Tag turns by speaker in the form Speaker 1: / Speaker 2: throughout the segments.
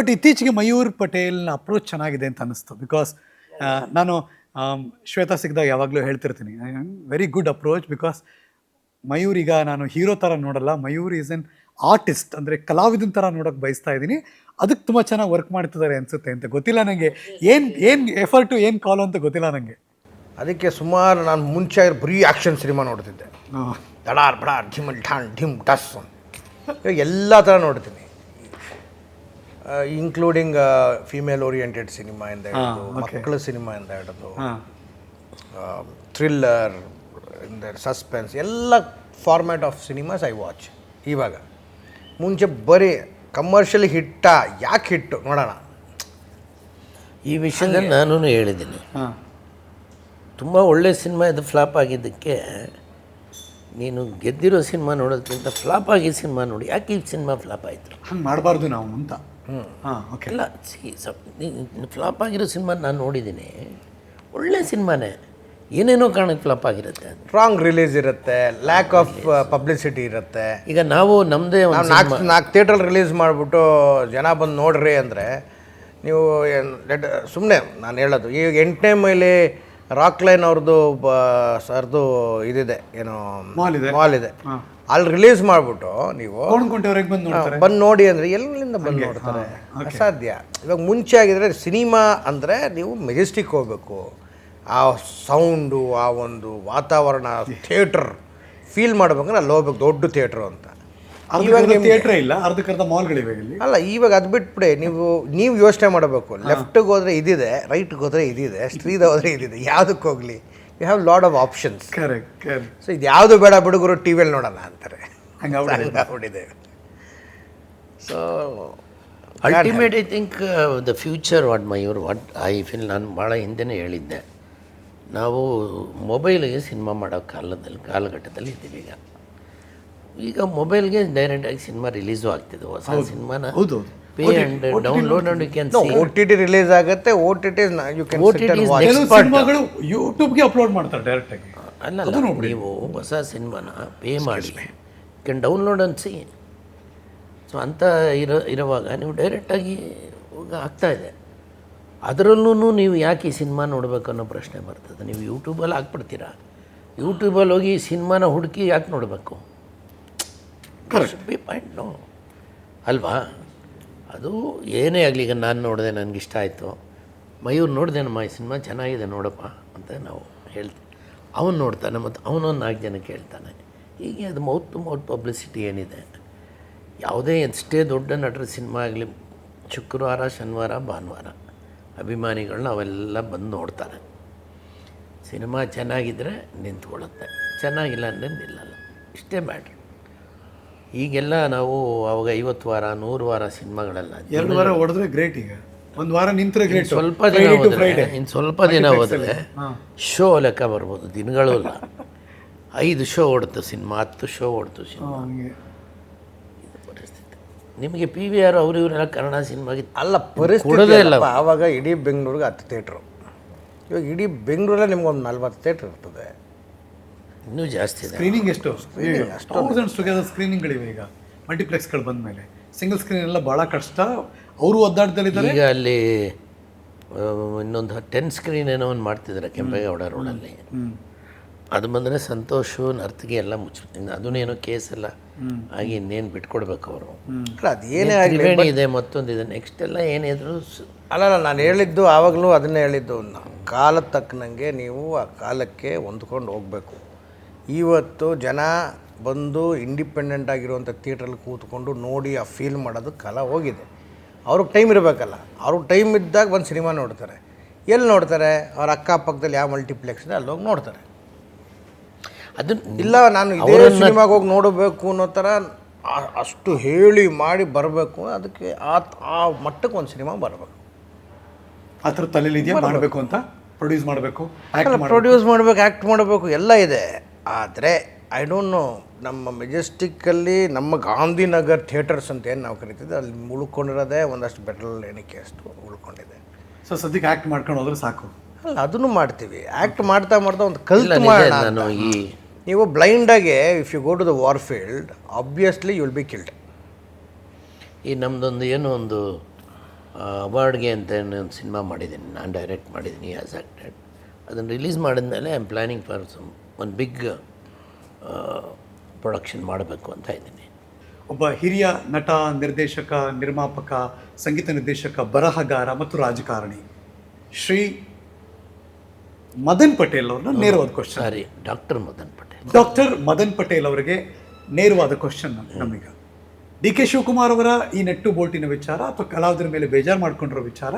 Speaker 1: But ಇತ್ತೀಚೆಗೆ Mayur ಪಟೇಲ್ನ approach ಚೆನ್ನಾಗಿದೆ ಅಂತ ಅನ್ನಿಸ್ತು. ಬಿಕಾಸ್ ನಾನು ಶ್ವೇತಾ ಸಿಗ್ದಾಗ ಯಾವಾಗಲೂ ಹೇಳ್ತಿರ್ತೀನಿ. Very good approach because Mayur ಈಗ ನಾನು ಹೀರೋ ಥರ ನೋಡಲ್ಲ. ಮಯೂರ್ ಈಸ್ ಎನ್ ಆರ್ಟಿಸ್ಟ್ ಅಂದರೆ ಕಲಾವಿದನ ಥರ ನೋಡೋಕ್ಕೆ ಬಯಸ್ತಾ ಇದ್ದೀನಿ. ಅದಕ್ಕೆ ತುಂಬ ಚೆನ್ನಾಗಿ ವರ್ಕ್ ಮಾಡ್ತಿದ್ದಾರೆ ಅನಿಸುತ್ತೆ ಅಂತ ಗೊತ್ತಿಲ್ಲ ನನಗೆ ಏನು ಏನು ಎಫರ್ಟು ಏನು ಕಾಲು ಅಂತ ಗೊತ್ತಿಲ್ಲ ನನಗೆ
Speaker 2: ಅದಕ್ಕೆ ಸುಮಾರು ನಾನು ಮುಂಚೆ ಬರೀ ಆ್ಯಕ್ಷನ್ ಸಿನಿಮಾ ನೋಡ್ತಿದ್ದೆ. ದಡಾರ್ ಬಡಾರ್ ಢಿಮ್ ಢಾನ್ ಢಿಮ್ ಟಸ್ ಎಲ್ಲ ಥರ ನೋಡ್ತೀನಿ. ಇನ್ಕ್ಲೂಡಿಂಗ್ ಫಿಮೇಲ್ ಓರಿಯೆಂಟೆಡ್ ಸಿನಿಮಾ ಇಂದ ಹಿಡಿದು ಮಕ್ಕಳ ಸಿನಿಮಾ ಇಂದ ಹಿಡಿದು ಥ್ರಿಲ್ಲರ್ ಸಸ್ಪೆನ್ಸ್ ಎಲ್ಲ format of cinemas I watch ಇವಾಗ. ಮುಂಚೆ ಬರೀ ಕಮರ್ಷಿಯಲ್ ಹಿಟ್ಟ ಯಾಕೆ ಹಿಟ್ಟು ನೋಡೋಣ.
Speaker 3: ಈ ವಿಷಯದಲ್ಲಿ ನಾನು ಹೇಳಿದ್ದೀನಿ. ತುಂಬ ಒಳ್ಳೆ ಸಿನಿಮಾ ಇದು ಫ್ಲಾಪ್ ಆಗಿದ್ದಕ್ಕೆ ನೀನು ಗೆದ್ದಿರೋ ಸಿನಿಮಾ ನೋಡೋದಕ್ಕಿಂತ ಫ್ಲಾಪ್ ಆಗಿ ಸಿನಿಮಾ ನೋಡಿ ಯಾಕೆ ಈ ಸಿನಿಮಾ ಫ್ಲಾಪ್ ಆಯಿತು?
Speaker 1: ಹಂಗೆ ಮಾಡಬಾರ್ದು ನಾವು ಅಂತ. ಹಾಂ ಓಕೆ
Speaker 3: ಇಲ್ಲ ಸಿ ಫ್ಲಾಪ್ ಆಗಿರೋ ಸಿನಿಮಾ ನಾನು ನೋಡಿದ್ದೀನಿ. ಒಳ್ಳೆ ಸಿನಿಮಾನೇ. ಏನೇನೋ ಕಾರಣಕ್ಕೆ ಫ್ಲಾಪ್ ಆಗಿರುತ್ತೆ
Speaker 2: ರಾಂಗ್ ರಿಲೀಸ್ ಇರುತ್ತೆ ಲ್ಯಾಕ್ ಆಫ್ ಪಬ್ಲಿಸಿಟಿ ಇರುತ್ತೆ.
Speaker 3: ಈಗ ನಾವು ನಮ್ಮದೇ
Speaker 2: ನಾಲ್ಕು ನಾಲ್ಕು ಥಿಯೇಟ್ರಲ್ಲಿ ರಿಲೀಸ್ ಮಾಡಿಬಿಟ್ಟು ಜನ ಬಂದು ನೋಡ್ರಿ ಅಂದರೆ ನೀವು ಸುಮ್ಮನೆ ನಾನು ಹೇಳೋದು ಈಗ ಎಂಟನೇ ಮೈಲಿ ರಾಕ್ ಲೈನ್ ಅವ್ರದ್ದು ಬ ಸರ್ದು ಇದಿದೆ ಏನು
Speaker 1: ಮಾಲ್ ಇದೆ.
Speaker 2: ಮಾಲ್ ಇದೆ. ಅಲ್ಲಿ ರಿಲೀಸ್ ಮಾಡಿಬಿಟ್ಟು ನೀವು
Speaker 1: ಬಂದು ನೋಡ್ತಾರೆ.
Speaker 2: ಬಂದು ನೋಡಿ ಅಂದರೆ ಎಲ್ಲಿಂದ ಬಂದು ನೋಡ್ತಾರೆ? ಅಸಾಧ್ಯ. ಇವಾಗ ಮುಂಚೆ ಆಗಿದ್ರೆ ಸಿನಿಮಾ ಅಂದರೆ ನೀವು ಮೆಜೆಸ್ಟಿಕ್ ಹೋಗ್ಬೇಕು. ಆ ಸೌಂಡು ಆ ಒಂದು ವಾತಾವರಣ ಥಿಯೇಟರ್ ಫೀಲ್ ಮಾಡ್ಬೇಕಂದ್ರೆ ಅಲ್ಲಿ ಹೋಗ್ಬೇಕು ದೊಡ್ಡ ಥಿಯೇಟ್ರು ಅಂತ.
Speaker 1: ಥಿಯೇಟ್ರೇ ಇಲ್ಲ ಅರ್ಧಕ್ಕರ್ಧ ಮಾಲ್ಗಳಿವೆ ಇಲ್ಲಿ.
Speaker 2: ಅಲ್ಲ ಇವಾಗ ಅದು ಬಿಟ್ಬಿಡಿ ನೀವು ನೀವು ಯೋಚನೆ ಮಾಡಬೇಕು. ಲೆಫ್ಟಿಗೆ ಹೋದರೆ ಇದಿದೆ ರೈಟ್ಗೆ ಹೋದರೆ ಇದಿದೆ ಸ್ಟ್ರೀದ ಹೋದರೆ ಇದಿದೆ ಯಾವುದಕ್ಕೆ ಹೋಗಲಿ? You have lot of options
Speaker 1: correct correct
Speaker 2: so ಇದು ಯಾವುದು ಬೇಡ ಬಿಡುಗರು ಟಿ ವಿಯಲ್ಲಿ ನೋಡೋಣ ಅಂತಾರೆ. ಹಂಗೆ so
Speaker 3: ultimate I think the future what my your what I feel ನಾನು ಭಾಳ ಹಿಂದೆನೇ ಹೇಳಿದ್ದೆ. ನಾವು ಮೊಬೈಲ್ಗೆ ಸಿನಿಮಾ ಮಾಡೋ ಕಾಲದಲ್ಲಿ ಕಾಲಘಟ್ಟದಲ್ಲಿ ಇದ್ದೀವಿ ಈಗ. ಈಗ ಮೊಬೈಲ್ಗೆ ಡೈರೆಕ್ಟಾಗಿ ಸಿನಿಮಾ ರಿಲೀಸು ಆಗ್ತಿದೆ. ಹೊಸ ಸಿನಿಮಾನ
Speaker 1: ಹೌದು.
Speaker 3: Pay and download and you can see
Speaker 2: O T T release ಆಗುತ್ತೆ O T T you can
Speaker 3: OTT is
Speaker 1: ಕೆಲವು
Speaker 3: Expert.
Speaker 1: ಸಿನಿಮಾಗಳು ಯೂಟ್ಯೂಬ್ಗೆ ಅಪ್ಲೋಡ್ ಮಾಡ್ತಾರೆ ಡೈರೆಕ್ಟ್ ಆಗಿ.
Speaker 3: ಅಲ್ಲ ನೀವು ಹೊಸ ಸಿನಿಮಾನ ಪೇ ಮಾಡಿ. Can download and see so ಅಂತ ಇರೋ ಇರುವಾಗ ನೀವು ಡೈರೆಕ್ಟಾಗಿ ಹೋಗಿ ಆಗ್ತಾ ಇದೆ. ಅದರಲ್ಲೂ ನೀವು ಯಾಕೆ ಈ ಸಿನಿಮಾ ನೋಡಬೇಕು ಅನ್ನೋ ಪ್ರಶ್ನೆ ಬರ್ತದೆ. ನೀವು ಯೂಟ್ಯೂಬಲ್ಲಿ ಹಾಕ್ಬಿಡ್ತೀರಾ? ಯೂಟ್ಯೂಬಲ್ಲಿ ಹೋಗಿ ಸಿನಿಮಾನ ಹುಡುಕಿ ಯಾಕೆ ನೋಡಬೇಕು? ಬಿ ಪಾಯಿಂಟ್ ನೋ ಅಲ್ವಾ? ಅದು ಏನೇ ಆಗಲಿ, ಈಗ ನಾನು ನೋಡಿದೆ ಇಷ್ಟ ಆಯಿತು. ಮಯೂರ್ ನೋಡಿದೆನಮ್ಮ ಈ ಸಿನಿಮಾ ಚೆನ್ನಾಗಿದೆ ನೋಡಪ್ಪ ಅಂತ ನಾವು ಹೇಳ್ತೀವಿ. ಅವನು ನೋಡ್ತಾನೆ ಮತ್ತು ಅವನೊಂದು ನಾಲ್ಕು ಜನಕ್ಕೆ ಹೇಳ್ತಾನೆ ಹೀಗೆ ಅದು ಮೌತ್ ಟು ಮೌತ್ ಪಬ್ಲಿಸಿಟಿ ಏನಿದೆ. ಯಾವುದೇ ಎಷ್ಟೇ ದೊಡ್ಡ ನಟರ ಸಿನಿಮಾ ಆಗಲಿ, ಶುಕ್ರವಾರ, ಶನಿವಾರ, ಭಾನುವಾರ ಅಭಿಮಾನಿಗಳನ್ನ ಅವೆಲ್ಲ ಬಂದು ನೋಡ್ತಾರೆ. ಸಿನಿಮಾ ಚೆನ್ನಾಗಿದ್ದರೆ ನಿಂತ್ಕೊಳ್ಳುತ್ತೆ. ಚೆನ್ನಾಗಿಲ್ಲ ಅಂದರೆ ನಿಲ್ಲಲ್ಲ. ಇಷ್ಟೇ ಮ್ಯಾಟ್ರ್. ಈಗೆಲ್ಲ ನಾವು ಅವಾಗ ಐವತ್ತು ವಾರ ನೂರು ವಾರ ಸಿನಿಮಾಗಳೆಲ್ಲ.
Speaker 1: ಎರಡು ವಾರ ಹೊಡೆದ್ರೆ ಗ್ರೇಟ್ ಈಗ. ಒಂದು ವಾರ ನಿಂತರೆ ಗ್ರೇಟ್
Speaker 3: ಸ್ವಲ್ಪ ದಿನ ಹೋದರೆ ಇನ್ನು ಸ್ವಲ್ಪ ದಿನ ಹೋದರೆ ಶೋ ಲೆಕ್ಕ ಬರ್ಬೋದು ದಿನಗಳು ಅಲ್ಲ. ಐದು ಶೋ ಓಡ್ತು ಸಿನಿಮಾ ಹತ್ತು ಶೋ ಓಡ್ತು ಸಿನಿಮಾ. ಪರಿಸ್ಥಿತಿ. ನಿಮಗೆ ಪಿ ವಿ ಆರ್ ಅವರು ಇವರೆಲ್ಲ ಕನ್ನಡ ಸಿನಿಮಾಗೆ
Speaker 2: ಅಲ್ಲ
Speaker 3: ಕೊಡೋದೇ
Speaker 2: ಪರಿಸ್ಥಿತಿ
Speaker 3: ಇಲ್ಲ.
Speaker 2: ಆವಾಗ ಇಡೀ ಬೆಂಗಳೂರಿಗೆ ಹತ್ತು ಥಿಯೇಟ್ರು ಇವಾಗ ಇಡೀ ಬೆಂಗಳೂರಲ್ಲೇ ನಿಮ್ಗೊಂದು ನಲ್ವತ್ತು ಥಿಯೇಟ್ರ್ ಇರ್ತದೆ.
Speaker 3: ಇನ್ನೂ ಜಾಸ್ತಿ ಇದೆ.
Speaker 1: ಸ್ಕ್ರೀನಿಂಗ್ ಎಷ್ಟು? ಥೌಸಂಡ್ಸ್ ಟುಗೆದರ್ ಸ್ಕ್ರೀನಿಂಗ್ಗಳಿವೆ ಈಗ. ಮಲ್ಟಿಪ್ಲೆಕ್ಸ್ಗಳು ಬಂದ ಮೇಲೆ ಸಿಂಗಲ್ ಸ್ಕ್ರೀನ್ ಎಲ್ಲ ಭಾಳ ಕಷ್ಟ. ಅವರು ಒದ್ದಾಡ್ದಲ್ಲಿದ್ದಾರೆ
Speaker 3: ಈಗ ಅಲ್ಲಿ ಇನ್ನೊಂದು ಟೆನ್ ಸ್ಕ್ರೀನ್ ಏನೋ ಒಂದು ಮಾಡ್ತಿದ್ದಾರೆ ಕೆಂಪೇಗೌಡ ರೋಡಲ್ಲಿ. ಅದು ಬಂದರೆ ಸಂತೋಷು ನರ್ತಗಿ ಎಲ್ಲ ಮುಚ್ಚ ಅದನ್ನೇನೋ ಕೇಸ್ ಎಲ್ಲ ಆಗಿ ಇನ್ನೇನು ಬಿಟ್ಕೊಡ್ಬೇಕು ಅವರು.
Speaker 2: ಅದೇನೇ ಆಗಿ ಇದೆ
Speaker 3: ಮತ್ತೊಂದು ಇದೆ. ನೆಕ್ಸ್ಟ್ ಎಲ್ಲ ಏನಿದ್ರು ಅಲ್ಲಲ್ಲ
Speaker 2: ಅಲ್ಲ ನಾನು ಹೇಳಿದ್ದು ಆವಾಗಲೂ ಅದನ್ನೇ ಹೇಳಿದ್ದು. ಕಾಲ ತಕ್ಕನಂಗೆ ನೀವು ಆ ಕಾಲಕ್ಕೆ ಹೊಂದ್ಕೊಂಡು ಹೋಗಬೇಕು. ಇವತ್ತು ಜನ ಬಂದು ಇಂಡಿಪೆಂಡೆಂಟ್ ಆಗಿರುವಂಥ ಥಿಯೇಟ್ರಲ್ಲಿ ಕೂತ್ಕೊಂಡು ನೋಡಿ ಆ ಫೀಲ್ ಮಾಡೋದು ಕಾಲ ಹೋಗಿದೆ. ಅವ್ರಿಗೆ ಟೈಮ್ ಇರಬೇಕಲ್ಲ. ಅವ್ರಿಗೆ ಟೈಮ್ ಇದ್ದಾಗ ಬಂದು ಸಿನಿಮಾ ನೋಡ್ತಾರೆ. ಎಲ್ಲಿ ನೋಡ್ತಾರೆ? ಅವ್ರ ಅಕ್ಕಪಕ್ಕದಲ್ಲಿ ಯಾವ ಮಲ್ಟಿಪ್ಲೆಕ್ಸ್ ಇದೆ? ಅಲ್ಲಿ ಹೋಗಿ ನೋಡ್ತಾರೆ.
Speaker 3: ಅದು
Speaker 2: ಇಲ್ಲ ನಾನು ಇದೇ ಸಿನಿಮಾಗೆ ಹೋಗಿ ನೋಡಬೇಕು ಅನ್ನೋ ಥರ ಅಷ್ಟು ಹೇಳಿ ಮಾಡಿ ಬರಬೇಕು. ಅದಕ್ಕೆ ಆ ಆ ಮಟ್ಟಕ್ಕೆ ಒಂದು ಸಿನಿಮಾ ಬರಬೇಕು.
Speaker 1: ಆ ಥರ ತಲೆಯಲ್ಲಿ ಇದೆಯಾ? ಮಾಡಬೇಕು ಅಂತ? ಪ್ರೊಡ್ಯೂಸ್ ಮಾಡಬೇಕು?
Speaker 2: ಪ್ರೊಡ್ಯೂಸ್ ಮಾಡಬೇಕು? ಆ್ಯಕ್ಟ್ ಮಾಡಬೇಕು ಎಲ್ಲ ಇದೆ. ಆದರೆ ಐ ಡೋಂಟ್ ನೋ ನಮ್ಮ ಮೆಜೆಸ್ಟಿಕ್ಕಲ್ಲಿ ನಮ್ಮ ಗಾಂಧಿನಗರ್ ಥಿಯೇಟರ್ಸ್ ಅಂತ ಏನು ನಾವು ಕರಿತಿದ್ದೆ ಅಲ್ಲಿ ಉಳ್ಕೊಂಡಿರೋದೇ ಒಂದಷ್ಟು ಬೆಟ್ರಲ್ ಎಣಿಕೆ ಅಷ್ಟು ಉಳ್ಕೊಂಡಿದೆ.
Speaker 1: ಸೊ ಸದ್ಯಕ್ಕೆ ಆ್ಯಕ್ಟ್ ಮಾಡ್ಕೊಂಡು ಹೋದ್ರೆ ಸಾಕು.
Speaker 2: ಅಲ್ಲ ಅದನ್ನು ಮಾಡ್ತೀವಿ. ಆ್ಯಕ್ಟ್ ಮಾಡ್ತಾ ಮಾಡ್ತಾ ಒಂದು ಕಲ್ತು ಮಾಡೋಣ
Speaker 3: ನಾನು ಈ
Speaker 2: ನೀವು ಬ್ಲೈಂಡಾಗೆ if you go to the war field obviously you will be killed
Speaker 3: ಈ ನಮ್ಮದೊಂದು ಏನೋ ಒಂದು ಅವಾರ್ಡ್ಗೆ ಅಂತ ಒಂದು ಸಿನಿಮಾ ಮಾಡಿದ್ದೀನಿ. ನಾನು ಡೈರೆಕ್ಟ್ ಮಾಡಿದ್ದೀನಿ ಆ್ಯಸ್ ಆ್ಯಕ್ಟೆಡ್ ಅದನ್ನು ರಿಲೀಸ್ ಮಾಡಿದ್ಮೇಲೆ I am planning for some ಒಂದು ಬಿಗ್ ಪ್ರೊಡಕ್ಷನ್ ಮಾಡಬೇಕು ಅಂತ ಇದ್ದೀನಿ.
Speaker 1: ಒಬ್ಬ ಹಿರಿಯ ನಟ ನಿರ್ದೇಶಕ ನಿರ್ಮಾಪಕ ಸಂಗೀತ ನಿರ್ದೇಶಕ ಬರಹಗಾರ ಮತ್ತು ರಾಜಕಾರಣಿ ಶ್ರೀ ಮದನ್ ಪಟೇಲ್ ಅವ್ರನ್ನ ನೇರವಾದ question
Speaker 3: sorry doctor Madan Patel.
Speaker 1: Doctor Madan Patel ಅವರಿಗೆ ನೇರವಾದ ಕ್ವಶನ್ ನಮಗೆ. ಡಿ ಕೆ ಶಿವಕುಮಾರ್ ಅವರ ಈ ನೆಟ್ಟು ಬೋಲ್ಟಿನ ವಿಚಾರ ಅಥವಾ ಕಲಾವಿದರ ಮೇಲೆ ಬೇಜಾರು ಮಾಡಿಕೊಂಡಿರೋ ವಿಚಾರ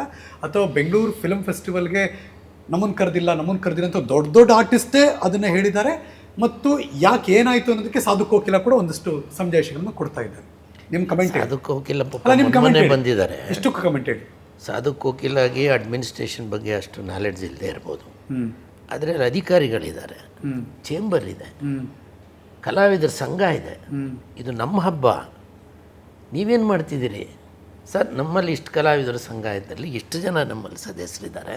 Speaker 1: ಅಥವಾ ಬೆಂಗಳೂರು ಫಿಲ್ಮ್ ಫೆಸ್ಟಿವಲ್ಗೆ ನಮ್ಮನ್ನು ಕರೆದಿಲ್ಲ ನಮ್ಮನ್ನು ಕರೆದಿಲ್ಲ ಅಂತ ದೊಡ್ಡ ದೊಡ್ಡ ಆರ್ಟಿಸ್ಟೇ ಅದನ್ನು ಹೇಳಿದ್ದಾರೆ. ಮತ್ತು ಯಾಕೆ ಏನಾಯಿತು ಅನ್ನೋದಕ್ಕೆ ಸಾಧು ಕೋಕಿಲ ಕೂಡ ಒಂದಷ್ಟು ಸಂದೇಶಗಳನ್ನು ಕೊಡ್ತಾ ಇದ್ದಾರೆ. ನಿಮ್ಮ ಕಮೆಂಟ್
Speaker 3: ಸಾಧು
Speaker 1: ಕೋಕಿಲ ನಿಮ್ಮ ಕಮೆಂಟ್
Speaker 3: ಬಂದಿದ್ದಾರೆ.
Speaker 1: ಎಷ್ಟು ಕಮೆಂಟ್ ಹೇಳಿ.
Speaker 3: ಸಾಧು ಕೋಕಿಲಾಗಿ ಅಡ್ಮಿನಿಸ್ಟ್ರೇಷನ್ ಬಗ್ಗೆ ಅಷ್ಟು ನಾಲೆಡ್ಜ್ ಇಲ್ಲದೆ ಇರ್ಬೋದು. ಆದರೆ ಅಧಿಕಾರಿಗಳಿದ್ದಾರೆ. ಚೇಂಬರ್ ಇದೆ. ಕಲಾವಿದರ ಸಂಘ ಇದೆ. ಇದು ನಮ್ಮ ಹಬ್ಬ. ನೀವೇನು ಮಾಡ್ತಿದ್ದೀರಿ? ಸರ್ ನಮ್ಮಲ್ಲಿ ಇಷ್ಟು ಕಲಾವಿದರ ಸಂಘ ಇದ್ದಲ್ಲಿ ಇಷ್ಟು ಜನ ನಮ್ಮಲ್ಲಿ ಸದಸ್ಯರಿದ್ದಾರೆ.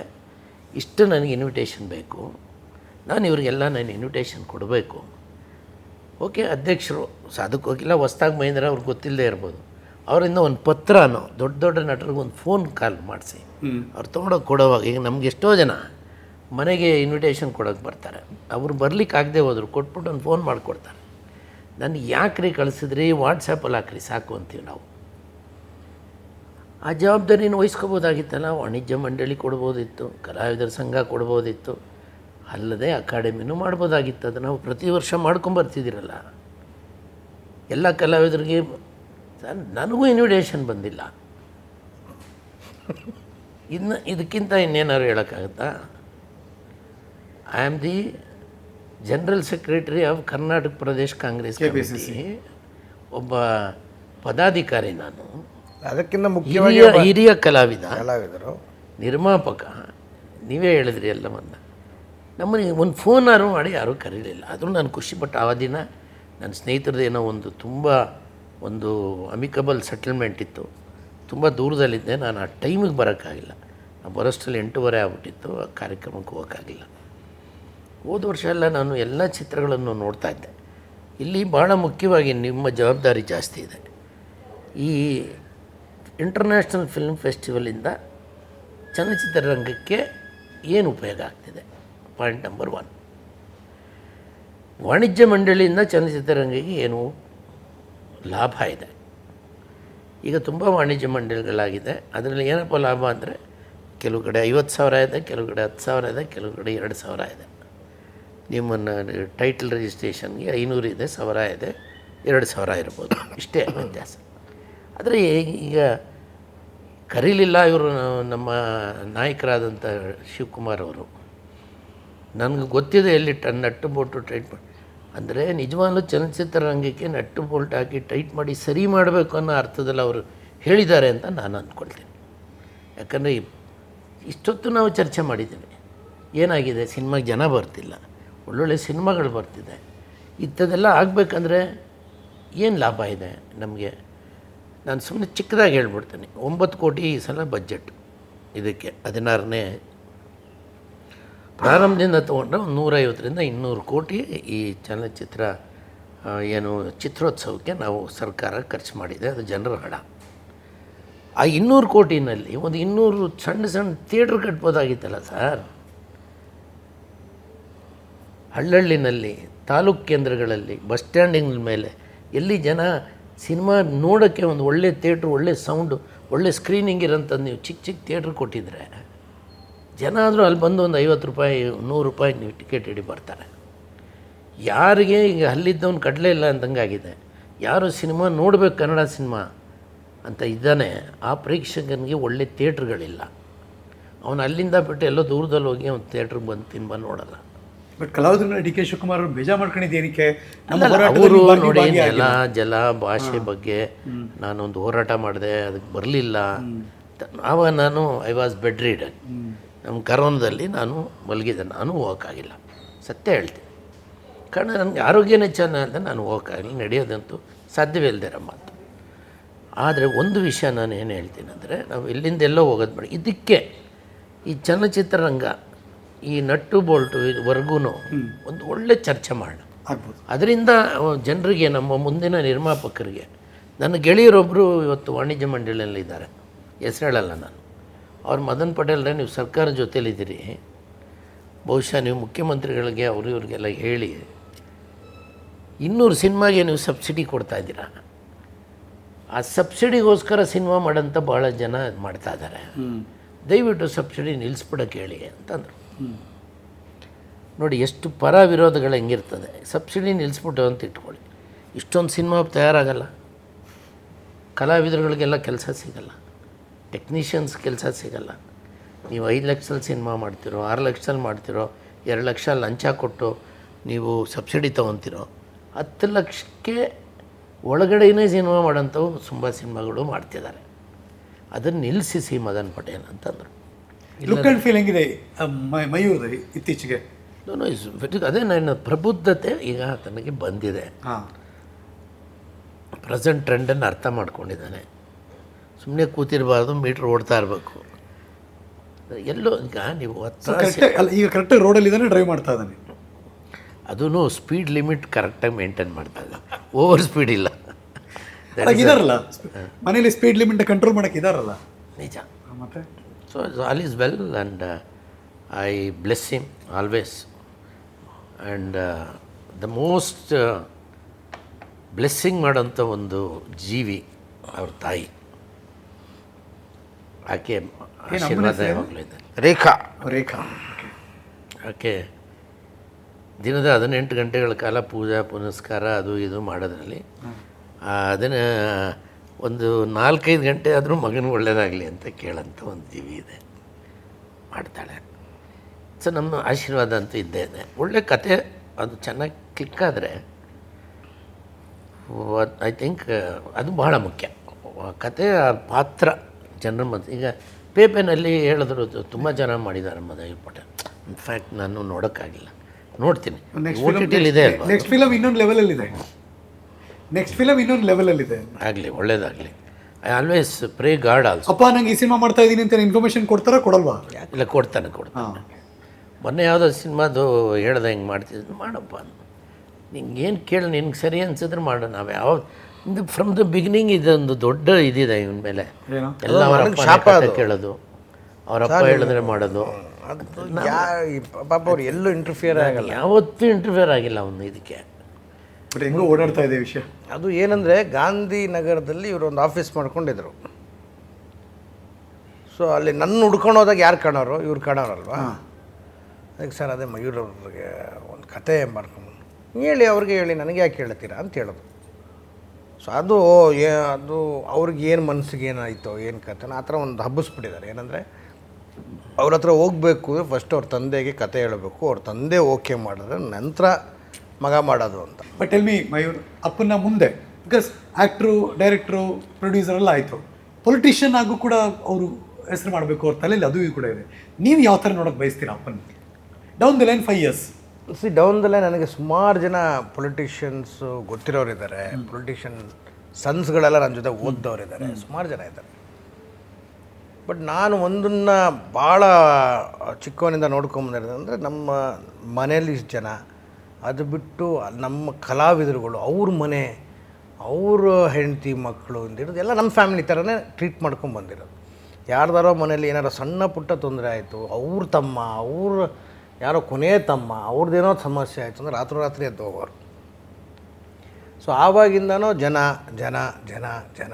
Speaker 3: ಇಷ್ಟು ನನಗೆ ಇನ್ವಿಟೇಷನ್ ಬೇಕು. ನಾನು ಇವರಿಗೆಲ್ಲ ನಾನು ಇನ್ವಿಟೇಷನ್ ಕೊಡಬೇಕು. ಓಕೆ ಅಧ್ಯಕ್ಷರು ಸಾಧಕ್ಕೆ ಹೋಗಿಲ್ಲ ಹೊಸ್ದಾಗಿ ಮಹೇಂದ್ರ ಅವ್ರಿಗೆ ಗೊತ್ತಿಲ್ಲದೆ ಇರ್ಬೋದು. ಅವರಿಂದ ಒಂದು ಪತ್ರನೋ ದೊಡ್ಡ ದೊಡ್ಡ ನಟರಿಗೆ ಒಂದು ಫೋನ್ ಕಾಲ್ ಮಾಡಿಸಿ. ಅವ್ರು ತೊಗೊಂಡೋಗಿ ಕೊಡೋವಾಗ ಈಗ ನಮ್ಗೆ ಎಷ್ಟೋ ಜನ ಮನೆಗೆ ಇನ್ವಿಟೇಷನ್ ಕೊಡೋಕೆ ಬರ್ತಾರೆ. ಅವ್ರು ಬರ್ಲಿಕ್ಕೆ ಆಗದೆ ಹೋದ್ರು ಕೊಟ್ಬಿಟ್ಟು ಒಂದು ಫೋನ್ ಮಾಡಿಕೊಡ್ತಾರೆ. ನನಗೆ ಯಾಕ್ರಿ ಕಳಿಸಿದ್ರಿ? ವಾಟ್ಸಪ್ಪಲ್ಲಿ ಹಾಕ್ರಿ ಸಾಕು ಅಂತೀವಿ ನಾವು. ಆ ಜವಾಬ್ದಾರಿನ ವಹಿಸ್ಕೋಬೋದಾಗಿತ್ತಲ್ಲ ವಾಣಿಜ್ಯ ಮಂಡಳಿ ಕೊಡ್ಬೋದಿತ್ತು ಕಲಾವಿದರ ಸಂಘ ಕೊಡ್ಬೋದಿತ್ತು. ಅಲ್ಲದೆ ಅಕಾಡೆಮಿನೂ ಮಾಡ್ಬೋದಾಗಿತ್ತು. ಅದು ನಾವು ಪ್ರತಿ ವರ್ಷ ಮಾಡ್ಕೊಂಬರ್ತಿದ್ದೀರಲ್ಲ ಎಲ್ಲ ಕಲಾವಿದರಿಗೆ ನನಗೂ ಇನ್ವಿಟೇಷನ್ ಬಂದಿಲ್ಲ. ಇನ್ನು ಇದಕ್ಕಿಂತ ಇನ್ನೇನಾದ್ರು ಹೇಳೋಕ್ಕಾಗತ್ತಾ? I am the general secretary of Karnataka Pradesh Congress ಒಬ್ಬ ಪದಾಧಿಕಾರಿ ನಾನು.
Speaker 2: ಅದಕ್ಕಿಂತ ಮುಖ್ಯವಾಗಿ
Speaker 3: ಹಿರಿಯ ಹಿರಿಯ ಕಲಾವಿದ
Speaker 2: ಕಲಾವಿದರು.
Speaker 3: ನಿರ್ಮಾಪಕ ನೀವೇ ಹೇಳಿದ್ರಿ ಎಲ್ಲವನ್ನು ನಮ್ಮನೆ ಒಂದು ಫೋನ್ ಫೋನಾರು ಮಾಡಿ ಯಾರೂ ಕರೀಲಿಲ್ಲ. ಆದರೂ ನಾನು ಖುಷಿಪಟ್ಟು ಆ ದಿನ ನನ್ನ ಸ್ನೇಹಿತರದ್ದು ಏನೋ ಒಂದು ತುಂಬ ಒಂದು ಅಮಿಕಬಲ್ ಸೆಟಲ್ಮೆಂಟ್ ಇತ್ತು. ತುಂಬ ದೂರದಲ್ಲಿದ್ದೆ. ನಾನು ಆ ಟೈಮಿಗೆ ಬರೋಕ್ಕಾಗಿಲ್ಲ. ನಾನು ಬರೋಷ್ಟರಲ್ಲಿ ಎಂಟೂವರೆ ಆಗ್ಬಿಟ್ಟಿತ್ತು. ಆ ಕಾರ್ಯಕ್ರಮಕ್ಕೆ ಹೋಗೋಕ್ಕಾಗಿಲ್ಲ. ಹೋದ ವರ್ಷ ಎಲ್ಲ ನಾನು ಎಲ್ಲ ಚಿತ್ರಗಳನ್ನು ನೋಡ್ತಾ ಇದ್ದೆ. ಇಲ್ಲಿ ಭಾಳ ಮುಖ್ಯವಾಗಿ ನಿಮ್ಮ ಜವಾಬ್ದಾರಿ ಜಾಸ್ತಿ ಇದೆ. ಈ ಇಂಟರ್ನ್ಯಾಷನಲ್ ಫಿಲ್ಮ್ ಫೆಸ್ಟಿವಲಿಂದ ಚಲನಚಿತ್ರರಂಗಕ್ಕೆ ಏನು ಉಪಯೋಗ ಆಗ್ತಿದೆ? ಪಾಯಿಂಟ್ ನಂಬರ್ ಒನ್ ವಾಣಿಜ್ಯ ಮಂಡಳಿಯಿಂದ ಚಲನಚಿತ್ರರಂಗಕ್ಕೆ ಏನು ಲಾಭ ಇದೆ? ಈಗ ತುಂಬ ವಾಣಿಜ್ಯ ಮಂಡಳಿಗಳಾಗಿದೆ. ಅದರಲ್ಲಿ ಏನಪ್ಪ ಲಾಭ ಅಂದರೆ ಕೆಲವು ಕಡೆ ಐವತ್ತು ಸಾವಿರ ಇದೆ, ಕೆಲವು ಕಡೆ ಹತ್ತು ಸಾವಿರ ಇದೆ, ಕೆಲವು ಕಡೆ ಎರಡು ಸಾವಿರ ಇದೆ. ನಿಮ್ಮನ್ನು ಟೈಟಲ್ ರಿಜಿಸ್ಟ್ರೇಷನ್ಗೆ ಐನೂರು ಇದೆ, ಸಾವಿರ ಇದೆ, ಎರಡು ಸಾವಿರ ಇರ್ಬೋದು. ಇಷ್ಟೇ ವ್ಯತ್ಯಾಸ. ಆದರೆ ಈಗ ಕರೀಲಿಲ್ಲ ಇವರು ನಮ್ಮ ನಾಯಕರಾದಂಥ ಶಿವಕುಮಾರ್ ಅವರು. ನನಗೆ ಗೊತ್ತಿದೆ ಎಲ್ಲಿ ಟ ನಟ್ಟು ಬೋಟು ಟೈಟ್ ಮಾಡಿ ಅಂದರೆ ನಿಜವಾಗ್ಲೂ ಚಲನಚಿತ್ರ ರಂಗಕ್ಕೆ ನಟ್ಟು ಬೋಲ್ಟ್ ಹಾಕಿ ಟೈಟ್ ಮಾಡಿ ಸರಿ ಮಾಡಬೇಕು ಅನ್ನೋ ಅರ್ಥದಲ್ಲಿ ಅವರು ಹೇಳಿದ್ದಾರೆ ಅಂತ ನಾನು ಅಂದ್ಕೊಳ್ತೀನಿ. ಯಾಕಂದರೆ ಇಷ್ಟೊತ್ತು ನಾವು ಚರ್ಚೆ ಮಾಡಿದ್ದೀವಿ. ಏನಾಗಿದೆ? ಸಿನಿಮಾಗೆ ಜನ ಬರ್ತಿಲ್ಲ. ಒಳ್ಳೊಳ್ಳೆ ಸಿನಿಮಾಗಳು ಬರ್ತಿದೆ. ಇಂಥದ್ದೆಲ್ಲ ಆಗಬೇಕಂದ್ರೆ ಏನು ಲಾಭ ಇದೆ ನಮಗೆ? ನಾನು ಸುಮ್ಮನೆ ಚಿಕ್ಕದಾಗಿ ಹೇಳ್ಬಿಡ್ತೀನಿ. ಒಂಬತ್ತು ಕೋಟಿ ಈ ಸಲ ಬಜೆಟ್ ಇದಕ್ಕೆ ಹದಿನಾರನೇ ಪ್ರಾರಂಭದಿಂದ ತೊಗೊಂಡ್ರೆ ಒಂದು ನೂರೈವತ್ತರಿಂದ ಇನ್ನೂರು ಕೋಟಿ ಈ ಚಲನಚಿತ್ರ ಏನು ಚಿತ್ರೋತ್ಸವಕ್ಕೆ ನಾವು ಸರ್ಕಾರ ಖರ್ಚು ಮಾಡಿದೆ. ಅದು ಜನರ ಹಣ. ಆ ಇನ್ನೂರು ಕೋಟಿನಲ್ಲಿ ಒಂದು ಇನ್ನೂರು ಸಣ್ಣ ಸಣ್ಣ ಥಿಯೇಟ್ರ್ ಕಟ್ಬೋದಾಗಿತ್ತಲ್ಲ ಸರ್? ಹಳ್ಳಹಳ್ಳಿನಲ್ಲಿ ತಾಲೂಕು ಕೇಂದ್ರಗಳಲ್ಲಿ ಬಸ್ ಸ್ಟ್ಯಾಂಡಿಂಗ್ ಮೇಲೆ ಎಲ್ಲಿ ಜನ ಸಿನಿಮಾ ನೋಡೋಕ್ಕೆ ಒಂದು ಒಳ್ಳೆ ಥಿಯೇಟ್ರ್, ಒಳ್ಳೆ ಸೌಂಡು, ಒಳ್ಳೆ ಸ್ಕ್ರೀನಿಂಗ್ ಇರೋಂಥದ್ದು ನೀವು ಚಿಕ್ಕ ಚಿಕ್ಕ ಥಿಯೇಟ್ರ್ ಕೊಟ್ಟಿದ್ರೆ ಜನ ಆದರೂ ಅಲ್ಲಿ ಬಂದು ಒಂದು ಐವತ್ತು ರೂಪಾಯಿ, ನೂರು ರೂಪಾಯಿ ನೀವು ಟಿಕೆಟ್ ಹಿಡಿ ಬರ್ತಾರೆ. ಯಾರಿಗೆ ಈಗ ಅಲ್ಲಿದ್ದವನು ಕಡಲೆ ಇಲ್ಲ ಅಂದಂಗಾಗಿದೆ. ಯಾರು ಸಿನಿಮಾ ನೋಡಬೇಕು ಕನ್ನಡ ಸಿನಿಮಾ ಅಂತ ಇದ್ದಾನೆ, ಆ ಪ್ರೇಕ್ಷಕನಿಗೆ ಒಳ್ಳೆ ಥಿಯೇಟ್ರ್ಗಳಿಲ್ಲ. ಅವನು ಅಲ್ಲಿಂದ ಬಿಟ್ಟು ಎಲ್ಲೋ ದೂರದಲ್ಲಿ ಹೋಗಿ ಅವ್ನು ಥಿಯೇಟ್ರಿಗೆ ಬಂದು ತಿನ್ಬ ನೋಡಲ್ಲ.
Speaker 1: ಬಟ್ ಕಲಾವಿದ್ರ ಡಿ ಕೆ ಶಿವಕುಮಾರ್ ಅವರು ಬೇಜಾರು ಮಾಡ್ಕೊಂಡಿದ್ದು ಏನಕ್ಕೆ?
Speaker 3: ಅವರು ನೋಡಿ ನೆಲ ಜಲ ಭಾಷೆ ಬಗ್ಗೆ ನಾನೊಂದು ಹೋರಾಟ ಮಾಡಿದೆ ಅದಕ್ಕೆ ಬರಲಿಲ್ಲ. ಆವಾಗ ನಾನು ಐ ವಾಸ್ ಬೆಡ್ ರೀಡ್ ನಮ್ಮ ಕರೋನದಲ್ಲಿ ನಾನು ಮಲಗಿದ್ದೆ ನಾನು ಹೋಗೋಕ್ಕಾಗಿಲ್ಲ. ಸತ್ಯ ಹೇಳ್ತೀನಿ ಕಾರಣ ನನಗೆ ಆರೋಗ್ಯನೇ ಚೆನ್ನಾಗಿದೆ ನಾನು ಹೋಗೋಕ್ಕಾಗಿಲ್ಲ ನಡೆಯೋದಂತೂ ಸಾಧ್ಯವೇ ಇಲ್ಲದೆ ಮಾತು. ಆದರೆ ಒಂದು ವಿಷಯ ನಾನು ಏನು ಹೇಳ್ತೀನಿ ಅಂದರೆ ನಾವು ಇಲ್ಲಿಂದೆಲ್ಲೋ ಹೋಗೋದು ಬೇಡ. ಇದಕ್ಕೆ ಈ ಚಲನಚಿತ್ರರಂಗ ಈ ನಟ್ಟು ಬೋಲ್ಟು ಇದುವರೆಗೂ ಒಂದು ಒಳ್ಳೆ ಚರ್ಚೆ ಮಾಡೋಣ
Speaker 1: ಆಗ್ಬೋದು.
Speaker 3: ಅದರಿಂದ ಜನರಿಗೆ ನಮ್ಮ ಮುಂದಿನ ನಿರ್ಮಾಪಕರಿಗೆ ನನ್ನ ಗೆಳೆಯರೊಬ್ಬರು ಇವತ್ತು ವಾಣಿಜ್ಯ ಮಂಡಳಿಯಲ್ಲಿದ್ದಾರೆ ಹೆಸರು ಹೇಳಲ್ಲ ನಾನು. ಅವ್ರು ಮದನ್ ಪಟೇಲ್ರೆ ನೀವು ಸರ್ಕಾರ ಜೊತೇಲಿದ್ದೀರಿ. ಬಹುಶಃ ನೀವು ಮುಖ್ಯಮಂತ್ರಿಗಳಿಗೆ ಅವರು ಇವ್ರಿಗೆಲ್ಲ ಹೇಳಿ ಇನ್ನೂರು ಸಿನಿಮಾಗೆ ನೀವು ಸಬ್ಸಿಡಿ ಕೊಡ್ತಾ ಇದ್ದೀರಾ? ಆ ಸಬ್ಸಿಡಿಗೋಸ್ಕರ ಸಿನಿಮಾ ಮಾಡೋಂಥ ಭಾಳ ಜನ ಮಾಡ್ತಾ ಇದ್ದಾರೆ. ದಯವಿಟ್ಟು ಸಬ್ಸಿಡಿ ನಿಲ್ಲಿಸ್ಬಿಡೋಕ್ಕೆ ಹೇಳಿ ಅಂತಂದರು. ನೋಡಿ, ಎಷ್ಟು ಪರ ವಿರೋಧಗಳು ಹೆಂಗಿರ್ತದೆ. ಸಬ್ಸಿಡಿ ನಿಲ್ಲಿಸ್ಬಿಟ್ಟು ಅಂತ ಇಟ್ಕೊಳ್ಳಿ. ಇಷ್ಟೊಂದು ಸಿನಿಮಾ ತಯಾರಾಗಲ್ಲ. ಕಲಾವಿದರುಗಳಿಗೆಲ್ಲ ಕೆಲಸ ಸಿಗಲ್ಲ. ಟೆಕ್ನಿಷಿಯನ್ಸ್ ಕೆಲಸ ಸಿಗಲ್ಲ. ನೀವು ಐದು ಲಕ್ಷದಲ್ಲಿ ಸಿನಿಮಾ ಮಾಡ್ತಿರೋ, ಆರು ಲಕ್ಷದಲ್ಲಿ ಮಾಡ್ತಿರೋ, ಎರಡು ಲಕ್ಷ ಲಂಚ ಕೊಟ್ಟು ನೀವು ಸಬ್ಸಿಡಿ ತೊಗೊತಿರೋ, ಹತ್ತು ಲಕ್ಷಕ್ಕೆ ಒಳಗಡೆಯೇ ಸಿನಿಮಾ ಮಾಡೋಂಥವು ತುಂಬ ಸಿನಿಮಾಗಳು ಮಾಡ್ತಿದ್ದಾರೆ. ಅದನ್ನು ನಿಲ್ಲಿಸಿ ಮದನ್ ಪಟೇಲ್ ಅಂತಂದರು.
Speaker 1: ಲುಕ್ ಆ್ಯಂಡ್ ಫೀಲ್ ಹೆಂಗಿದೆ? ಆ, ಮ- ಇತ್ತೀಚೆಗೆ.
Speaker 3: ನೋ ಇಸ್ ವೆರಿ ಅದೇ ನನ್ನ ಪ್ರಬುದ್ಧತೆ ಈಗ ತನಗೆ ಬಂದಿದೆ.
Speaker 1: ಹಾಂ.
Speaker 3: ಪ್ರೆಸೆಂಟ್ ಟ್ರೆಂಡನ್ನು ಅರ್ಥ ಮಾಡ್ಕೊಂಡಿದ್ದಾನೆ. ಸುಮ್ಮನೆ ಕೂತಿರಬಾರ್ದು ಮೀಟ್ರ್ ಓಡ್ತಾ ಇರಬೇಕು. ಎಲ್ಲೋ ಈಗ ನೀವು
Speaker 1: ಈಗ ಕರೆಕ್ಟಾಗಿ ರೋಡಲ್ಲಿ ಇದ್ದಾನೆ ಡ್ರೈವ್ ಮಾಡ್ತಾ ಇದ್ದಾನೆ.
Speaker 3: ಅದೂ ಸ್ಪೀಡ್ ಲಿಮಿಟ್ ಕರೆಕ್ಟಾಗಿ ಮೇಂಟೈನ್ ಮಾಡ್ತಾ ಇದ್ದಾನೆ. ಓವರ್ ಸ್ಪೀಡ್ ಇಲ್ಲ.
Speaker 1: ಇದಾರಲ್ಲ? ಮನೇಲಿ ಸ್ಪೀಡ್ ಲಿಮಿಟ್ ಕಂಟ್ರೋಲ್ ಮಾಡೋಕ್ಕೆ ಇದಾರಲ್ಲ?
Speaker 3: ನಿಜ.
Speaker 1: ಮತ್ತೆ?
Speaker 3: So all is well and I bless him always and the most blessing ಮಾಡೋಂಥ ಒಂದು ಜೀವಿ ಅವ್ರ ತಾಯಿ. ಆಕೆ ಆಶೀರ್ವಾದ ಯಾವಾಗಲೂ ಇದೆ
Speaker 2: ರೇಖಾ.
Speaker 1: ರೇಖಾ.
Speaker 3: ಆಕೆ ದಿನದ ಹದಿನೆಂಟು ಗಂಟೆಗಳ ಕಾಲ ಪೂಜಾ ಪುನಸ್ಕಾರ ಅದು ಇದು ಮಾಡೋದ್ರಲ್ಲಿ. ಅದನ್ನು ಒಂದು ನಾಲ್ಕೈದು ಗಂಟೆ ಆದರೂ ಮಗನಿಗೆ ಒಳ್ಳೆಯದಾಗಲಿ ಅಂತ ಕೇಳೋಂಥ ಒಂದು ಜೀವಿ ಇದೆ. ಮಾಡ್ತಾಳೆ. ಸೊ ನಮ್ಮ ಆಶೀರ್ವಾದ ಅಂತೂ ಇದ್ದೇ ಇದೆ. ಒಳ್ಳೆ ಕತೆ ಅದು ಚೆನ್ನಾಗಿ ಕ್ಲಿಕ್ ಆದರೆ ಐ ಥಿಂಕ್ ಅದು ಬಹಳ ಮುಖ್ಯ. ಕತೆ ಆ ಪಾತ್ರ ಜನರ ಮತ್ತು ಈಗ ಪೇಪೆನಲ್ಲಿ ಹೇಳಿದ್ರು ತುಂಬ ಜನ ಮಾಡಿದ್ದಾರೆ ಮದುವೆ ಪಟ. ಇನ್ಫ್ಯಾಕ್ಟ್ ನಾನು ನೋಡೋಕ್ಕಾಗಿಲ್ಲ. ನೋಡ್ತೀನಿ. ಇದೆ ಅಲ್ವಾ?
Speaker 1: ನೆಕ್ಸ್ಟ್ ಫಿಲಮ್ ಇನ್ನೊಂದು ಲೆವೆಲಲ್ಲಿ ಇದೆ. ನೆಕ್ಸ್ಟ್ ಫಿಲಮ್ ಇನ್ನೊಂದು ಲೆವೆಲಲ್ಲಿ ಇದೆ
Speaker 3: ಆಗಲಿ ಒಳ್ಳೇದಾಗಲಿ. I always pray god also
Speaker 1: ಅಪ್ಪ ನಂಗೆ ಈ ಸಿನಿಮಾ ಮಾಡ್ತಾ ಇದ್ದೀನಿ ಅಂತ ಇನ್ಫಾರ್ಮೇಶನ್ ಕೊಡ್ತಾರಾ ಕೊಡಲ್ವಾ?
Speaker 3: ಇಲ್ಲ ಕೊಡ್ತಾನೆ ಕೊಡ್ತಾನೆ. ಮೊನ್ನೆ ಯಾವುದೋ ಸಿನಿಮಾದು ಹೇಳ್ದೆ ಹಿಂಗೆ ಮಾಡ್ತಿದ್ದು ಮಾಡಪ್ಪ ನಿಂಗೆ ಏನು ಕೇಳಿ ನಿನಗೆ ಸರಿ ಅನ್ಸಿದ್ರೆ ಮಾಡು ನಾವು ಯಾವ ಫ್ರಮ್ ದ ಬಿಗಿನಿಂಗ್ ಇದೊಂದು ದೊಡ್ಡ ಇದಿದೆ ಇವನ ಮೇಲೆ. ಎಲ್ಲ ಅವರ ಅಪ್ಪನೇ ಕೇಳೋದು. ಅವರಪ್ಪ ಅಪ್ಪ ಹೇಳಿದ್ರೆ ಮಾಡೋದು.
Speaker 2: ಪಾಪ ಅವ್ರು ಎಲ್ಲೂ ಇಂಟರ್ಫಿಯರ್ ಆಗಲ್ಲ.
Speaker 3: ಯಾವತ್ತೂ ಇಂಟರ್ಫಿಯರ್ ಆಗಿಲ್ಲ ಅವನು ಇದಕ್ಕೆ.
Speaker 1: ಬಟ್ ಹೆಂಗೋ ಓಡಾಡ್ತಾ ಇದೆ ವಿಷಯ.
Speaker 2: ಅದು ಏನಂದರೆ ಗಾಂಧಿ ನಗರದಲ್ಲಿ ಇವರು ಒಂದು ಆಫೀಸ್ ಮಾಡ್ಕೊಂಡಿದ್ರು. ಸೊ ಅಲ್ಲಿ ನನ್ನ ಹುಡ್ಕೊಂಡು ಹೋದಾಗ ಯಾರು ಕಾಣೋರು? ಇವ್ರು ಕಾಣೋರಲ್ವಾ? ಅದಕ್ಕೆ ಸರ್ ಅದೇ ಮಯೂರವ್ರಿಗೆ ಒಂದು ಕತೆ ಮಾಡ್ಕೊಂಡು ಹೇಳಿ ಅವ್ರಿಗೆ ಹೇಳಿ ನನಗೆ ಯಾಕೆ ಹೇಳ್ತೀರಾ ಅಂತ ಹೇಳೋದು. ಸೊ ಅದು ಏ ಅದು ಅವ್ರಿಗೆ ಏನು ಮನಸ್ಸಿಗೆ ಏನಾಯಿತೋ ಏನು ಕತೆ ಆ ಥರ ಒಂದು ಹಬ್ಬಿಸ್ಬಿಟ್ಟಿದ್ದಾರೆ. ಏನಂದರೆ ಅವ್ರ ಹತ್ರ ಹೋಗಬೇಕು ಫಸ್ಟ್ ಅವ್ರ ತಂದೆಗೆ ಕತೆ ಹೇಳಬೇಕು ಅವ್ರ ತಂದೆ ಓಕೆ ಮಾಡಿದ್ರೆ ನಂತರ ಮಗ ಮಾಡೋದು ಅಂತ.
Speaker 1: ಬಟ್ ಟೆಲ್ ಮಿ ಮಯೂರ್ ಅಪ್ಪನ ಮುಂದೆ ಬಿಕಾಸ್ ಆ್ಯಕ್ಟ್ರು ಡೈರೆಕ್ಟ್ರು ಪ್ರೊಡ್ಯೂಸರ್ ಎಲ್ಲ ಆಯಿತು. ಪೊಲಿಟಿಷಿಯನ್ ಆಗೂ ಕೂಡ ಅವರು ಹೆಸರು ಮಾಡಬೇಕು ಅವ್ರ ತಲೆಯಲ್ಲಿ ಅದು ಕೂಡ ಇದೆ. ನೀವು ಯಾವ ಥರ ನೋಡೋಕೆ ಬಯಸ್ತೀರ ಅಪ್ಪನ? Down the line five years
Speaker 2: see down the line ನನಗೆ ಸುಮಾರು ಜನ ಪೊಲಿಟಿಷಿಯನ್ಸು ಗೊತ್ತಿರೋರಿದ್ದಾರೆ. ಪೊಲಿಟಿಷಿಯನ್ ಸನ್ಸ್ಗಳೆಲ್ಲ ನನ್ನ ಜೊತೆ ಓದ್ದವರಿದ್ದಾರೆ. ಸುಮಾರು ಜನ ಇದ್ದಾರೆ. ಬಟ್ ನಾನು ಒಂದನ್ನು ಭಾಳ ಚಿಕ್ಕವನಿಂದ ನೋಡ್ಕೊಂಬಂದಿರೋದು ಅಂದರೆ ನಮ್ಮ ಮನೇಲಿ ಇಷ್ಟು ಜನ ಅದು ಬಿಟ್ಟು ನಮ್ಮ ಕಲಾವಿದರುಗಳು, ಅವ್ರ ಮನೆ, ಅವ್ರ ಹೆಂಡತಿ ಮಕ್ಕಳು ಅಂದಿರೋದು ಎಲ್ಲ ನಮ್ಮ ಫ್ಯಾಮಿಲಿ ಥರನೇ ಟ್ರೀಟ್ ಮಾಡ್ಕೊಂಡು ಬಂದಿರೋದು. ಯಾರ್ದಾರೋ ಮನೇಲಿ ಏನಾರು ಸಣ್ಣ ಪುಟ್ಟ ತೊಂದರೆ ಆಯಿತು, ಅವ್ರ ತಮ್ಮ, ಅವ್ರ ಯಾರೋ ಕೊನೆ ತಮ್ಮ ಅವ್ರದ್ದೇನೋ ಸಮಸ್ಯೆ ಆಯಿತು ಅಂದ್ರೆ ರಾತ್ರಿ ಎದ್ದು ಹೋಗೋರು. ಸೊ ಆವಾಗಿಂದನೋ ಜನ ಜನ ಜನ ಜನ,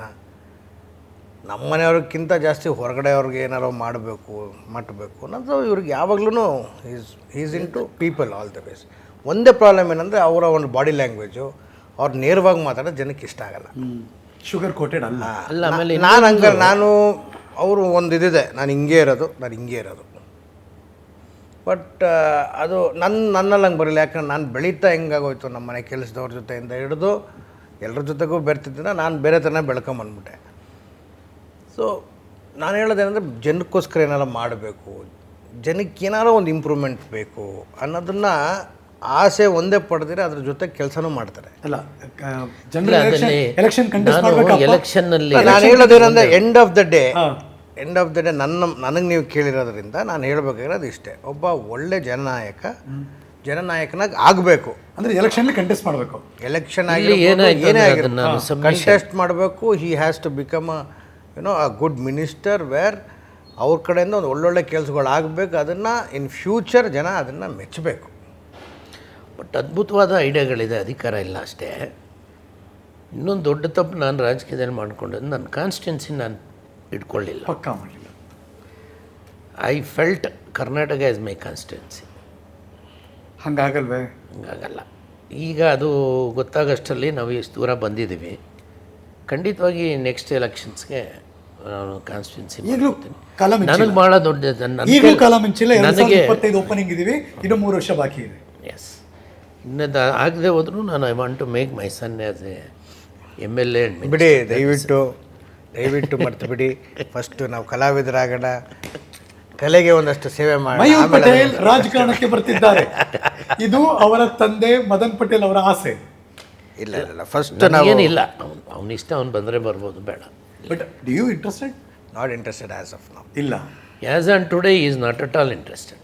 Speaker 2: ನಮ್ಮ ಮನೆಯವ್ರಿಗಿಂತ ಜಾಸ್ತಿ ಹೊರಗಡೆಯವ್ರಿಗೆ ಏನಾರೋ ಮಾಡಬೇಕು ಮಾಡಬೇಕು ಅನ್ನೋದು ಇವ್ರಿಗೆ ಯಾವಾಗ್ಲೂ is is in to people all the base ಒಂದೇ ಪ್ರಾಬ್ಲಮ್ ಏನಂದರೆ ಅವರ ಒಂದು ಬಾಡಿ ಲ್ಯಾಂಗ್ವೇಜು ಅವ್ರು ನೇರವಾಗಿ ಮಾತಾಡೋದು ಜನಕ್ಕೆ ಇಷ್ಟ ಆಗಲ್ಲ.
Speaker 1: ಶುಗರ್ ಕೋಟೆಡ್ ಅಲ್ಲ.
Speaker 3: ಅಲ್ಲ ಆಮೇಲೆ
Speaker 2: ನಾನು ಹಂಗ ನಾನು ಅವರು ಒಂದು ಇದಿದೆ ನಾನು ಹಿಂಗೆ ಇರೋದು ನಾನು ಹಿಂಗೆ ಇರೋದು. ಬಟ್ ಅದು ನನ್ನ ನನ್ನಲ್ಲಿ ಹಂಗೆ ಬರಲಿಲ್ಲ ಯಾಕಂದ್ರೆ ನಾನು ಬೆಳೀತಾ ಹೆಂಗಾಗೋಯ್ತು ನಮ್ಮ ಮನೆ ಕೆಲಸದವ್ರ ಜೊತೆಯಿಂದ ಹಿಡಿದು ಎಲ್ಲರ ಜೊತೆಗೂ ಬೆರ್ತಿದ್ದಿನ ನಾನು ಬೇರೆ ಥರನೇ ಬೆಳ್ಕೊಂಬಂದ್ಬಿಟ್ಟೆ. ಸೊ ನಾನು ಹೇಳೋದೇನೆಂದರೆ ಜನಕ್ಕೋಸ್ಕರ ಏನಾರು ಮಾಡಬೇಕು ಜನಕ್ಕೆ ಏನಾರೋ ಒಂದು ಇಂಪ್ರೂವ್ಮೆಂಟ್ ಬೇಕು ಅನ್ನೋದನ್ನು ಆಸೆ ಒಂದೇ ಪಡೆದಿರೆ ಅದ್ರ ಜೊತೆ ಕೆಲಸನೂ ಮಾಡ್ತಾರೆ.
Speaker 1: ಅಲ್ಲ
Speaker 3: ಎಲೆಕ್ಷನ್ನಲ್ಲಿ
Speaker 2: ನಾನು ಹೇಳೋದೇನಂದ್ರೆ end of the day. End of the day ನನ್ನ ನನಗೆ ನೀವು ಕೇಳಿರೋದ್ರಿಂದ ನಾನು ಹೇಳಬೇಕಾಗಿರೋದು ಇಷ್ಟೇ. ಒಬ್ಬ ಒಳ್ಳೆ ಜನನಾಯಕ ಜನನಾಯಕನಾಗಿ ಆಗಬೇಕು.
Speaker 1: ಅಂದ್ರೆ ಎಲೆಕ್ಷನ್ ಕಂಟೆಸ್ಟ್ ಮಾಡಬೇಕು.
Speaker 2: ಎಲೆಕ್ಷನ್ ಆಗಿ ಏನೇ ಕಂಟೆಸ್ಟ್ ಮಾಡಬೇಕು. He has to become a you know a good minister where ಅವ್ರ ಕಡೆಯಿಂದ ಒಂದು ಒಳ್ಳೊಳ್ಳೆ ಕೆಲಸಗಳು ಆಗಬೇಕು. ಅದನ್ನು ಇನ್ ಫ್ಯೂಚರ್ ಜನ ಅದನ್ನು ಮೆಚ್ಚಬೇಕು
Speaker 3: ಬಟ್ ಅದ್ಭುತವಾದ ಐಡಿಯಾಗಳಿದೆ ಅಧಿಕಾರ ಇಲ್ಲ ಅಷ್ಟೇ. ಇನ್ನೊಂದು ದೊಡ್ಡ ತಪ್ಪು ನಾನು ರಾಜಕೀಯದಲ್ಲಿ ಮಾಡಿಕೊಂಡೆ ನನ್ನ ಕಾನ್ಸ್ಟಿಟ್ಯೂನ್ಸಿ ನಾನು ಇಟ್ಕೊಳ್ಳಿಲ್ಲ.
Speaker 1: ಪಕ್ಕ ಮಾಡಲಿಲ್ಲ.
Speaker 3: I felt Karnataka is my constituency
Speaker 1: ಹಂಗಾಗಲ್ವೇ?
Speaker 3: ಹಂಗಾಗಲ್ಲ. ಈಗ ಅದು ಗೊತ್ತಾಗಷ್ಟರಲ್ಲಿ ನಾವು ಇಷ್ಟು ದೂರ ಬಂದಿದ್ದೀವಿ. ಖಂಡಿತವಾಗಿ ನೆಕ್ಸ್ಟ್ ಎಲೆಕ್ಷನ್ಸ್ಗೆ ನಾನು ಕಾನ್ಸ್ಟಿಟ್ಯೂನ್ಸಿ ನನಗೆ ಭಾಳ ದೊಡ್ಡ ನನಗೆ
Speaker 1: ಇಪ್ಪತ್ತೈದು ಓಪನಿಂಗ್ ಇದೀವಿ. ಇನ್ನು ಮೂರು ವರ್ಷ ಬಾಕಿ ಇದೆ.
Speaker 3: ಎಸ್ ಇನ್ನದು ಆಗದೆ ಹೋದರೂ ನಾನು I want to make my son as a M L A
Speaker 2: ಬಿಡಿ ದಯವಿಟ್ಟು ದಯವಿಟ್ಟು ಮರ್ತು ಬಿಡಿ. ಫಸ್ಟು ನಾವು ಕಲಾವಿದರಾಗೋಣ. ಕಲೆಗೆ ಒಂದಷ್ಟು ಸೇವೆ ಮಾಡಿ
Speaker 1: ಮಯೂರ್ ಪಟೇಲ್ ರಾಜಕಾರಣಕ್ಕೆ ಬರ್ತಿದ್ದಾರೆ. ಇದು ಅವರ ತಂದೆ ಮದನ್ ಪಟೇಲ್ ಅವರ ಆಸೆ.
Speaker 2: ಇಲ್ಲ ಇಲ್ಲ ಫಸ್ಟ್ ನಾವು
Speaker 3: ಅವ್ನು ಅವ್ನು ಅವ್ನ ಇಷ್ಟ ಅವ್ನು ಬಂದರೆ ಬರ್ಬೋದು ಬೇಡ.
Speaker 1: But do you interested
Speaker 2: not interested as of ನಾವು
Speaker 1: ಇಲ್ಲ.
Speaker 3: As on today is not at all interested